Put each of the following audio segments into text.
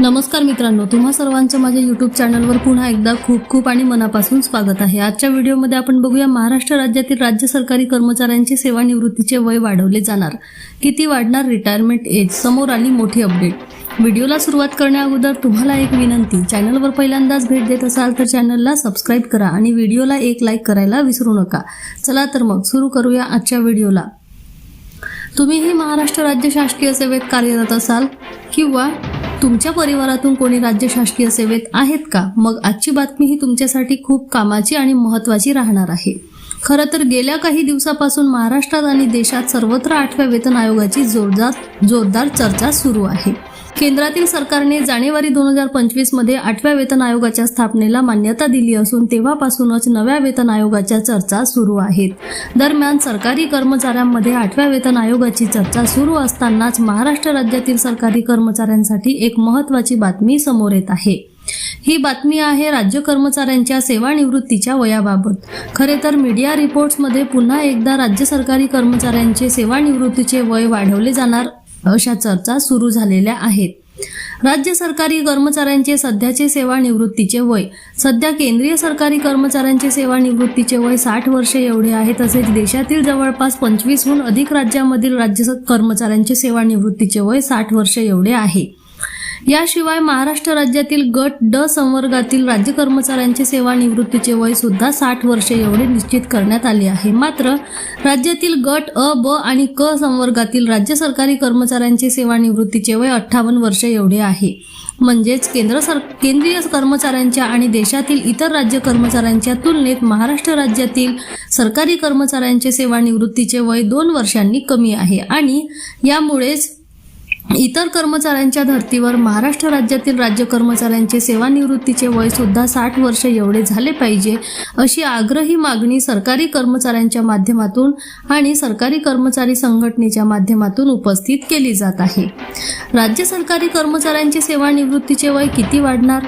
नमस्कार मित्रांनो तुम्हा सर्वांचं माझ्या यूट्यूब चॅनलवर पुन्हा एकदा खूप खूप आणि मनापासून स्वागत आहे. आजच्या व्हिडिओमध्ये आपण बघूया महाराष्ट्र राज्यातील राज्य सरकारी कर्मचाऱ्यांची सेवानिवृत्तीचे वय वाढवले जाणार. किती वाढणार रिटायरमेंट एज समोर आली मोठी अपडेट व्हिडिओला सुरुवात करण्या अगोदर तुम्हाला एक विनंती चॅनलवर पहिल्यांदाच भेट देत असाल तर चॅनलला सबस्क्राईब करा आणि व्हिडिओला एक लाईक करायला विसरू नका. चला तर मग सुरू करूया आजच्या व्हिडिओला. तुम्हीही महाराष्ट्र राज्य शासकीय सेवेत कार्यरत असाल किंवा तुमच्या परिवारातून कोणी राज्य शासकीय सेवेत आहेत का? मग आजची बातमी ही तुमच्यासाठी खूप कामाची आणि महत्त्वाची राहणार आहे. खरं तर गेल्या काही दिवसापासून महाराष्ट्रात आणि देशात सर्वत्र आठव्या वेतन आयोगाची जोरदार जोरदार चर्चा सुरू आहे. केंद्रातील सरकारने जानेवारी दोन हजार पंचवीसमध्ये आठव्या वेतन आयोगाच्या स्थापनेला मान्यता दिली असून तेव्हापासूनच नव्या वेतन आयोगाच्या चर्चा सुरू आहेत. दरम्यान सरकारी कर्मचाऱ्यांमध्ये आठव्या वेतन आयोगाची चर्चा सुरू असतानाच महाराष्ट्र राज्यातील सरकारी कर्मचाऱ्यांसाठी एक महत्त्वाची बातमी समोर येत आहे. ही बातमी आहे राज्य कर्मचाऱ्यांच्या सेवानिवृत्तीच्या वयाबाबत. खरे तर मीडिया रिपोर्ट्समध्ये पुन्हा एकदा राज्य सरकारी कर्मचाऱ्यांचे सेवानिवृत्तीचे वय वाढवले जाणार अशा चर्चा सुरू झालेल्या आहेत. राज्य सरकारी कर्मचाऱ्यांचे सध्याचे सेवानिवृत्तीचे वय. सध्या केंद्रीय सरकारी कर्मचाऱ्यांचे सेवानिवृत्तीचे वय साठ वर्षे एवढे आहे तसेच देशातील जवळपास पंचवीसहून अधिक राज्यामधील राज्य कर्मचाऱ्यांचे सेवानिवृत्तीचे वय साठ वर्षे एवढे आहे. याशिवाय महाराष्ट्र राज्यातील गट ड संवर्गातील राज्य कर्मचाऱ्यांचे सेवानिवृत्तीचे वय सुद्धा साठ वर्षे एवढे निश्चित करण्यात आले आहे. मात्र राज्यातील गट अ ब आणि क संवर्गातील राज्य सरकारी कर्मचाऱ्यांचे सेवानिवृत्तीचे वय अठ्ठावन्न वर्षे एवढे आहे. म्हणजेच केंद्र सर केंद्रीय कर्मचाऱ्यांच्या आणि देशातील इतर राज्य कर्मचाऱ्यांच्या तुलनेत महाराष्ट्र राज्यातील सरकारी कर्मचाऱ्यांचे सेवानिवृत्तीचे वय दोन वर्षांनी कमी आहे आणि यामुळेच इतर कर्मचाऱ्यांच्या धर्तीवर महाराष्ट्र राज्यातील राज्य कर्मचाऱ्यांचे सेवानिवृत्तीचे वय सुद्धा साठ वर्ष एवढे झाले पाहिजे अशी आग्रही मागणी सरकारी कर्मचाऱ्यांच्या माध्यमातून आणि सरकारी कर्मचारी संघटनेच्या माध्यमातून उपस्थित केली जात आहे. राज्य सरकारी कर्मचाऱ्यांचे सेवानिवृत्तीचे वय किती वाढणार?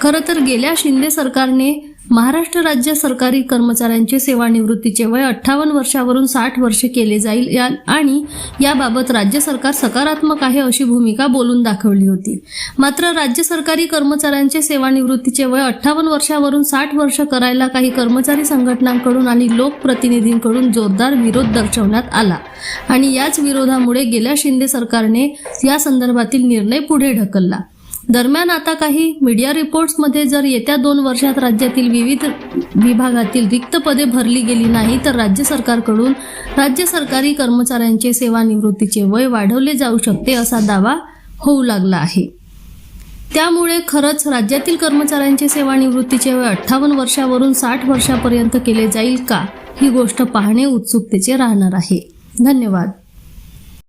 खरं तर गेल्या शिंदे सरकारने महाराष्ट्र राज्य सरकारी कर्मचाऱ्यांचे सेवानिवृत्तीचे वय अठ्ठावन्न वर्षावरून साठ वर्षे केले जाईल या आणि याबाबत राज्य सरकार सकारात्मक आहे अशी भूमिका बोलून दाखवली होती. मात्र राज्य सरकारी कर्मचाऱ्यांचे सेवानिवृत्तीचे वय अठ्ठावन्न वर्षावरून साठ वर्ष करायला काही कर्मचारी संघटनांकडून आणि लोकप्रतिनिधींकडून जोरदार विरोध दर्शवण्यात आला. आणि याच विरोधामुळे गेल्या शिंदे सरकारने या संदर्भातील निर्णय पुढे ढकलला. दरम्यान आता काही मीडिया रिपोर्ट्समध्ये जर येत्या दोन वर्षात राज्यातील विविध विभागातील रिक्त पदे भरली गेली नाही तर राज्य सरकारकडून राज्य सरकारी कर्मचाऱ्यांचे सेवानिवृत्तीचे वय वाढवले जाऊ शकते असा दावा होऊ लागला आहे. त्यामुळे खरंच राज्यातील कर्मचाऱ्यांचे सेवानिवृत्तीचे वय अठ्ठावन्न वर्षावरून साठ वर्षापर्यंत केले जाईल का ही गोष्ट पाहणे उत्सुकतेचे राहणार आहे. धन्यवाद.